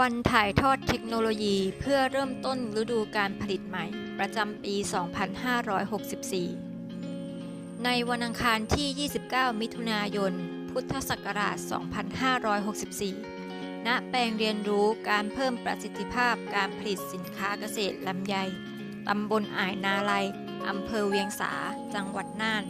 วันถ่ายทอดเทคโนโลยีเพื่อเริ่มต้นฤดูการผลิตใหม่ ประจำปี 2564 ในวันอังคารที่ 29 มิถุนายน พุทธศักราช 2564 ณ แปลงเรียนรู้การเพิ่มประสิทธิภาพการผลิตสินค้าเกษตรลำไย ตำบลอ่ายนาลัยอำเภอเวียงสา จังหวัดน่าน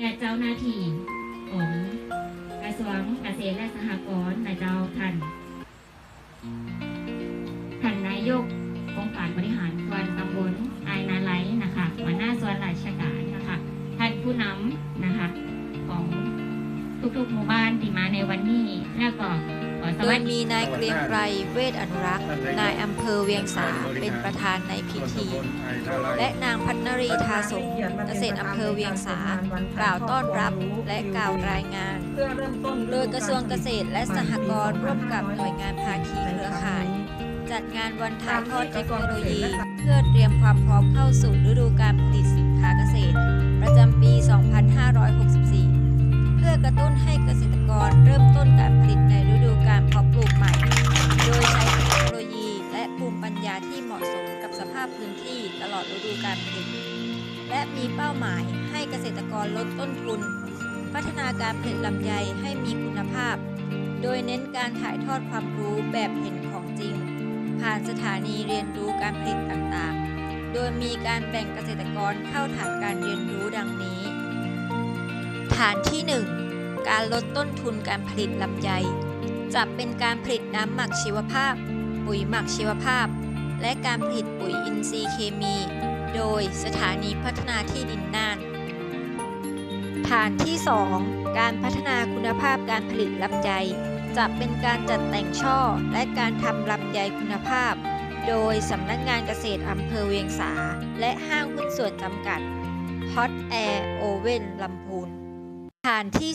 และเจ้าหน้าที่ของกระทรวงเกษตรและสหกรณ์และเจ้าท่านท่านนายกองค์การบริหารส่วนตำบลอายนาไลนะคะหัวหน้าส่วนราชการนะคะ ท่านผู้นำนะคะ ของทุกๆหมู่บ้านที่มาในวันนี้ แล้วก็ โดยมีนายเกรียงไกรเวทอนุรักษ์ นายอำเภอเวียงสาเป็นประธานในพิธี และนางพัฒนรีทาสงเกษตรอำเภอเวียงสากล่าวต้อนรับและกล่าวรายงาน โดยกระทรวงเกษตรและสหกรณ์ร่วมกับหน่วยงานภาคีเครือข่าย จัดงานวันถ่ายทอดเทคโนโลยี เพื่อเตรียมความพร้อมเข้าสู่ฤดูการผลิตสินค้าเกษตร ประจำปี 2564 เพื่อกระตุ้นให้เกษตรกรเริ่มต้นการาหมายให้เกษตรกรลดต้นทุน พัฒนาการผลิตลำไยให้มีคุณภาพ โดยเน้นการถ่ายทอดความรู้แบบเห็นของจริง ผ่านสถานีเรียนรู้การผลิตต่างๆ โดยมีการแบ่งเกษตรกรเข้าฐานการเรียนรู้ดังนี้ ฐานที่ 1 การลดต้นทุนการผลิตลำไยจะเป็นการผลิตน้ำหมักชีวภาพ ปุ๋ยหมักชีวภาพ และการผลิตปุ๋ยอินทรีย์เคมี โดยสถานีพัฒนาที่ดินน่านฐานที่ 2 การพัฒนาคุณภาพการผลิตลำไยจะเป็นการจัดแต่งช่อและการทำลำไยคุณภาพ โดยสำนักงานเกษตรอำเภอเวียงสา และห้างหุ้นส่วนจำกัด Hot Air Oven ลำพูนฐานที่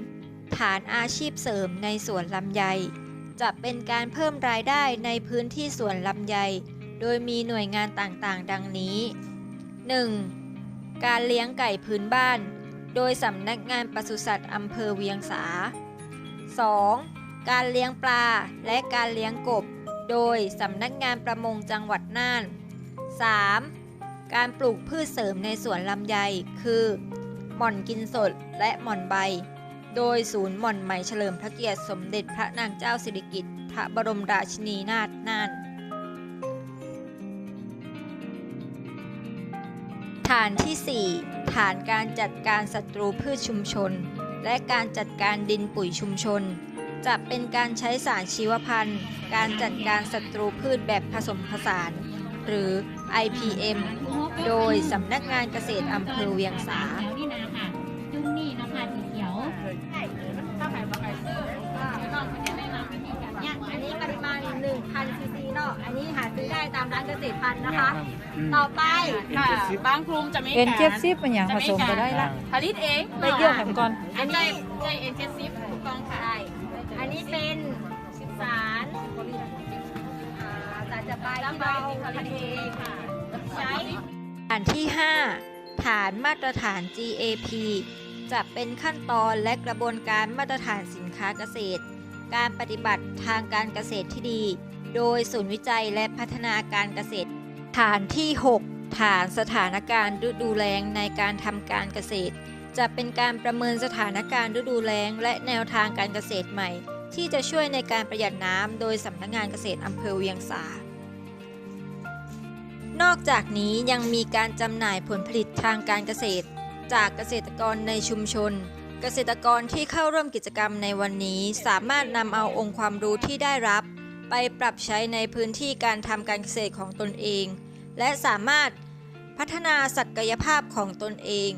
3 ฐานอาชีพเสริมในสวนลำไย จะเป็นการเพิ่มรายได้ในพื้นที่สวนลำไย โดยมีหน่วยงานต่างๆ ดังนี้ 1. การเลี้ยงไก่พื้นบ้าน โดยสำนักงานปศุสัตว์อำเภอเวียงสา 2. การเลี้ยงปลาและการเลี้ยงกบ โดยสำนักงานประมงจังหวัดน่าน 3. การปลูกพืชเสริมในสวนลำไย คือ หม่อนกินสดและหม่อนใบ โดยศูนย์หม่อนไหมเฉลิมพระเกียรติสมเด็จพระนางเจ้าสิริกิติ์พระบรมราชินีนาถน่าน ฐานที่ 4 ฐานการจัดการศัตรูพืชชุมชน และการจัดการดินปุ๋ยชุมชน จะเป็นการใช้สารชีวพันธุ์ การจัดการศัตรูพืชแบบผสมผสาน หรือ IPM โดยสำนักงานเกษตรอำเภอเวียงสา เขียวนี่นาค่ะจุ่มนี่นะคะสีเขียวเนี่ยอันนี้ปริมาณ1,000ซีซีเนาะอันนี้หาซื้อได้ตามร้านเกษตรพันธุ์นะคะ ต่อไปค่ะบางกลุ่มจะไม่เอ็นการเจ็ดสิบเป็นอย่างผสมก็ได้ละผลิตเองไปเกี่ยวกันก่อน อันนี้ใช่เอ็นเจ็ดสิบถูกต้องค่ะใช่อันนี้เป็นสารอ่าสารจับใบที่เราผลิตเองค่ะใช้ฐานที่ 5 ฐานมาตรฐาน GAP จะเป็นขั้นตอนและกระบวนการมาตรฐานสินค้าเกษตร การปฏิบัติทางการเกษตรที่ดี โดยศูนย์วิจัยและพัฒนาการเกษตร ฐานที่ 6 ฐานสถานการณ์ฤดูแล้งในการทำการเกษตร จะเป็นการประเมินสถานการณ์ฤดูแล้ง และแนวทางการเกษตรใหม่ ที่จะช่วยในการประหยัดน้ำโดยสำนักงานเกษตรอำเภอเวียงสานอกจากนี้ยังมีการจำหน่ายผลผลิตทางการเกษตร จากเกษตรกรในชุมชน เกษตรกรที่เข้าร่วมกิจกรรมในวันนี้ สามารถนำเอาองค์ความรู้ที่ได้รับ ไปปรับใช้ในพื้นที่การทำการเกษตรของตนเอง และสามารถพัฒนาศักยภาพของตนเอง